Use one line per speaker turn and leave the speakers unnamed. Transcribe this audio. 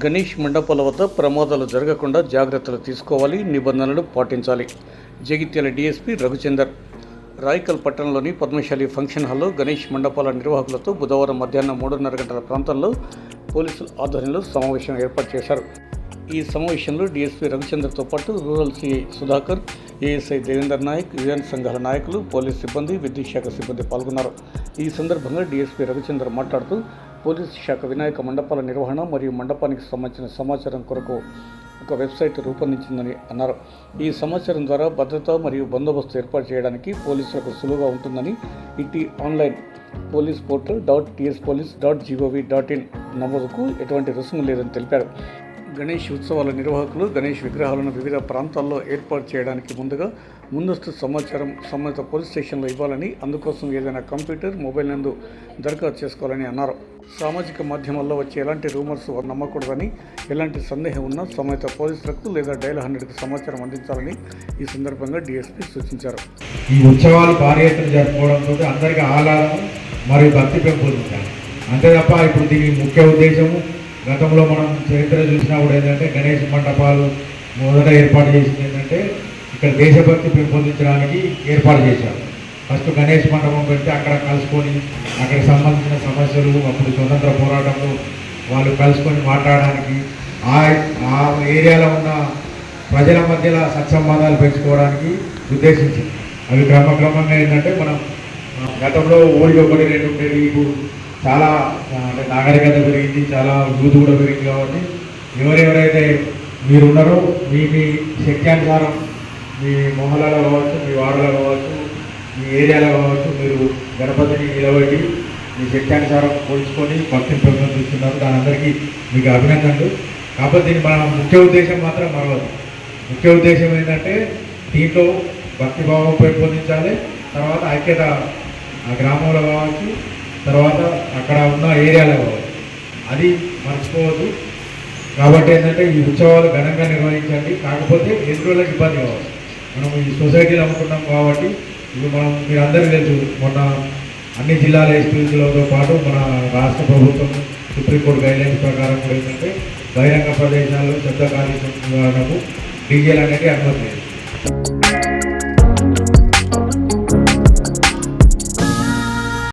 గణేష్ మండపాల వద్ద ప్రమాదాలు జరగకుండా జాగ్రత్తలు తీసుకోవాలి నిబంధనలు పాటించాలి. జగిత్యాల డీఎస్పీ రఘుచందర్. రాయకల్ పట్టణంలోని పద్మశాలి ఫంక్షన్ హాల్లో గణేష్ మండపాల నిర్వాహకులతో బుధవారం మధ్యాహ్నం మూడున్నర గంటల ప్రాంతంలో పోలీసుల ఆధ్వర్యంలో సమావేశం ఏర్పాటు చేశారు. ఈ సమావేశంలో డీఎస్పీ రవిచంద్రతో పాటు rural CI Sudhakar ASI Devender Naik UN సంఘాల నాయకులు పోలీస్ సిబ్బంది విద్యుత్ శాఖ సిబ్బంది పాల్గొన్నారు. ఈ సందర్భంగా డీఎస్పీ రవిచంద్ర మాట్లాడుతూ పోలీస్ శాఖ వినాయక మండపాల నిర్వహణ మరియు మండపానికి సంబంధించిన సమాచారం కొరకు ఒక వెబ్సైట్ రూపొందించిందని అన్నారు. ఈ సమాచారం ద్వారా భద్రత మరియు బందోబస్తు ఏర్పాటు చేయడానికి పోలీసులకు సులువుగా ఉంటుందని ఇటీ online police portal dot TS police dot GOV dot in నమోదుకు ఎటువంటి రుసుము లేదని తెలిపారు. గణేష్ ఉత్సవాల నిర్వాహకులు గణేష్ విగ్రహాలను వివిధ ప్రాంతాల్లో ఏర్పాటు చేయడానికి ముందుగా ముందస్తు సమాచారం సంబంధిత పోలీస్ స్టేషన్లో ఇవ్వాలని అందుకోసం ఏదైనా కంప్యూటర్ మొబైల్ నందు దరఖాస్తు చేసుకోవాలని అన్నారు. సామాజిక మాధ్యమాల్లో వచ్చే ఎలాంటి రూమర్స్ నమ్మకూడదని ఎలాంటి సందేహం ఉన్నా సంబంధిత పోలీసులకు లేదా డైల్ హండ్రెడ్కి సమాచారం అందించాలని ఈ సందర్భంగా డిఎస్పీ సూచించారు.
ఈ ఉత్సవాలు భారీ ఎత్తున జరుపుకోవడంతో అందరికీ ఆహ్లాదం మరియు భక్తి పెంపొందించాలి. అంతే తప్ప ఇప్పుడు దీని ముఖ్య ఉద్దేశము గతంలో మనం చరిత్ర చూసినప్పుడు ఏంటంటే గణేష్ మండపాలు మొదట ఏర్పాటు చేసింది ఏంటంటే ఇక్కడ దేశభక్తి పెంపొందించడానికి ఏర్పాటు చేశారు. ఫస్ట్ గణేష్ మండపం పెడితే అక్కడ కలుసుకొని అక్కడికి సంబంధించిన సమస్యలు అప్పుడు స్వతంత్ర పోరాటంలో వాళ్ళు కలుసుకొని మాట్లాడడానికి ఆ ఆ ఏరియాలో ఉన్న ప్రజల మధ్యలో సత్సంబంధాలు పెంచుకోవడానికి ఉద్దేశించింది. అవి క్రమక్రమంగా ఏంటంటే మనం గతంలో ఊరికి ఒకటి రెండు ఉండేవి ఇప్పుడు చాలా అంటే నాగరికత పెరిగింది చాలా యూత్ కూడా పెరిగింది కాబట్టి ఎవరెవరైతే మీరున్నారో మీ మీ శక్త్యానుసారం మీ మొహలలో కావచ్చు మీ వాడలో కావచ్చు మీ ఏరియాలో కావచ్చు మీరు గణపతిని నిలబెట్టి మీ శక్త్యానుసారం పోల్చుకొని భక్తిని పెంపొందిస్తున్నారు దాని అందరికీ మీకు అభినందనలు. కాకపోతే దీని మన ముఖ్య ఉద్దేశం మాత్రం మరవదు ముఖ్య ఉద్దేశం ఏంటంటే దీంట్లో భక్తిభావం పెంపొందించాలి. తర్వాత ఐక్యత ఆ గ్రామంలో కావచ్చు తర్వాత అక్కడ ఉన్న ఏరియాలో అది మర్చిపోవద్దు. కాబట్టి ఏంటంటే ఈ ఉత్సవాలు ఘనంగా నిర్వహించండి. కాకపోతే ఎదురులకు ఇబ్బంది కావచ్చు మనం ఈ సొసైటీలో అమ్ముకున్నాం కాబట్టి ఇప్పుడు మనం మీరందరికీ తెలుసు మొన్న అన్ని జిల్లాల ఎస్పీలతో పాటు మన రాష్ట్ర ప్రభుత్వం సుప్రీంకోర్టు గైడ్లైన్స్ ప్రకారం కూడా ఏంటంటే బహిరంగ ప్రదేశాల్లో శబ్ద కాలుష్యం నివారణకు డీజేలు అనేది అనుమతి లేదు.